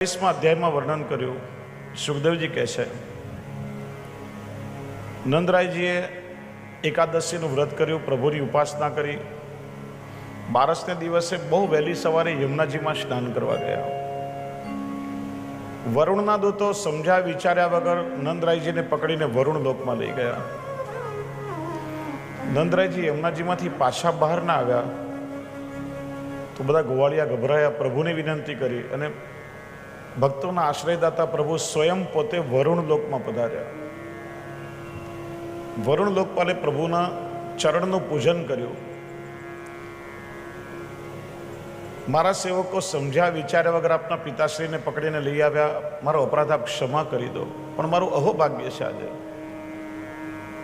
વીસમાં અધ્યાયમાં વર્ણન કર્યું. સુખદેવજી કહે છે, નંદરાયજીએ એકાદશીનું વ્રત કર્યું, પ્રભુની ઉપાસના કરી. બારસને દિવસે બહુ વહેલી સવારે યમુનાજીમાં સ્નાન કરવા ગયા. વરુણના દૂતો સમજ્યા વિચાર્યા વગર નંદરાયજીને પકડીને વરુણ લોકમાં લઈ ગયા. નંદરાયજી યમુનાજીમાંથી પાછા બહાર ના આવ્યા. તો બધા ગોવાળિયા ગભરાયા, પ્રભુને વિનંતી કરી અને ભક્તોના આશ્રયદાતા પ્રભુ સ્વયં પોતે વરુણ લોકમાં પધાર્યા. વરુણ લોકપાલે પ્રભુના ચરણનું પૂજન કર્યું. મારા સેવકો સમજ્યા, વિચાર્યા વગર આપના પિતાશ્રીને પકડીને લઈ આવ્યા. મારો અપરાધ આપ ક્ષમા કરી દો. પણ મારું અહોભાગ્ય છે આજે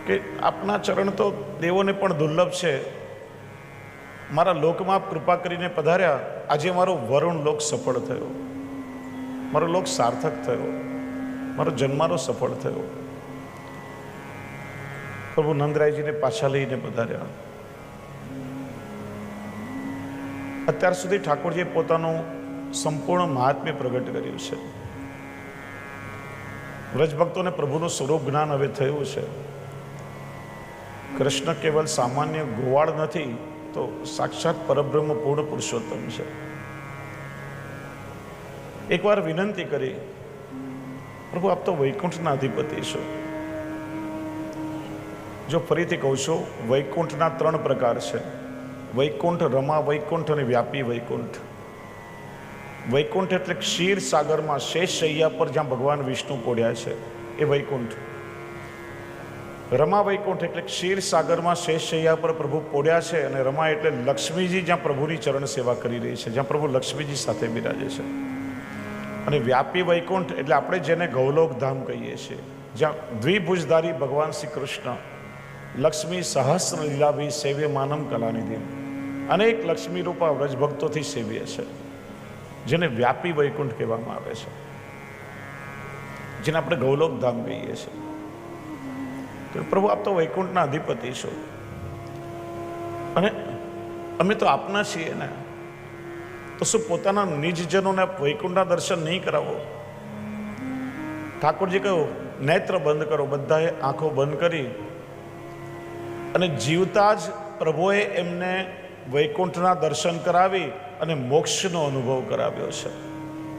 કે આપના ચરણ તો દેવોને પણ દુર્લભ છે. મારા લોકમાં કૃપા કરીને પધાર્યા. આજે મારો વરુણ લોક સફળ થયો. મારો લોક સાર્થક થયો. મારો જન્મારો સફળ થયો. પ્રભુ નંદરાયજીને પાછા લઈને પધાર્યા. અત્યાર સુધી ઠાકોરજીએ પોતાનું સંપૂર્ણ મહાત્મ્ય પ્રગટ કર્યું છે. વ્રજભક્તોને પ્રભુનું સ્વરૂપ જ્ઞાન હવે થયું છે. કૃષ્ણ કેવલ સામાન્ય ગોવાળ નથી, તો સાક્ષાત પરબ્રહ્મ પૂર્ણ પુરુષોત્તમ છે. એકવાર વિનંતી કરી, પ્રભુ, આપ તો વૈકુંઠના અધિપતિ છો. જો ફરીથી કહું છું, વૈકુંઠના ત્રણ પ્રકાર છે. વૈકુંઠ રમા વૈકુંઠ અને વ્યાપી વૈકુંઠ. વૈકુંઠ એટલે ક્ષીર સાગરમાં શેષ શૈયા પર જ્યાં ભગવાન વિષ્ણુ પોડ્યા છે, એ વૈકુંઠ. રમા વૈકુંઠ એટલે ક્ષીર સાગરમાં શેષ શૈયા પર પ્રભુ પોડ્યા છે અને રમા એટલે લક્ષ્મીજી જ્યાં પ્રભુની ચરણ સેવા કરી રહી છે, જ્યાં પ્રભુ લક્ષ્મીજી સાથે બિરાજે છે. અને વ્યાપી વૈકુંઠ એટલે આપણે જેને ગૌલોક ધામ કહીએ છીએ. જ્યાં દ્વિભુજધારી ભગવાન શ્રી કૃષ્ણ, લક્ષ્મી સહસ્ર લીલાભી સેવ્ય માનમ કલાનિધિ અનેક લક્ષ્મી રૂપા વ્રજભક્તોથી સેવ્ય છે, જેને વ્યાપી વૈકુંઠ કહેવામાં આવે છે. જેને આપણે ગૌલોક ધામ કહીએ છીએ. તો પ્રભુ, આપ તો વૈકુંઠના અધિપતિ છો. અને અમે તો આપના છીએ ને. તો શું પોતાના નિજજનોને વૈકુંઠના દર્શન નહીં કરાવો? ઠાકોરજી કહ્યું, નેત્ર બંધ કરો, બધાએ આંખો બંધ કરી. અને જીવતા જ પ્રભુએ એમને વૈકુંઠના દર્શન કરાવી અને મોક્ષનો અનુભવ કરાવ્યો છે.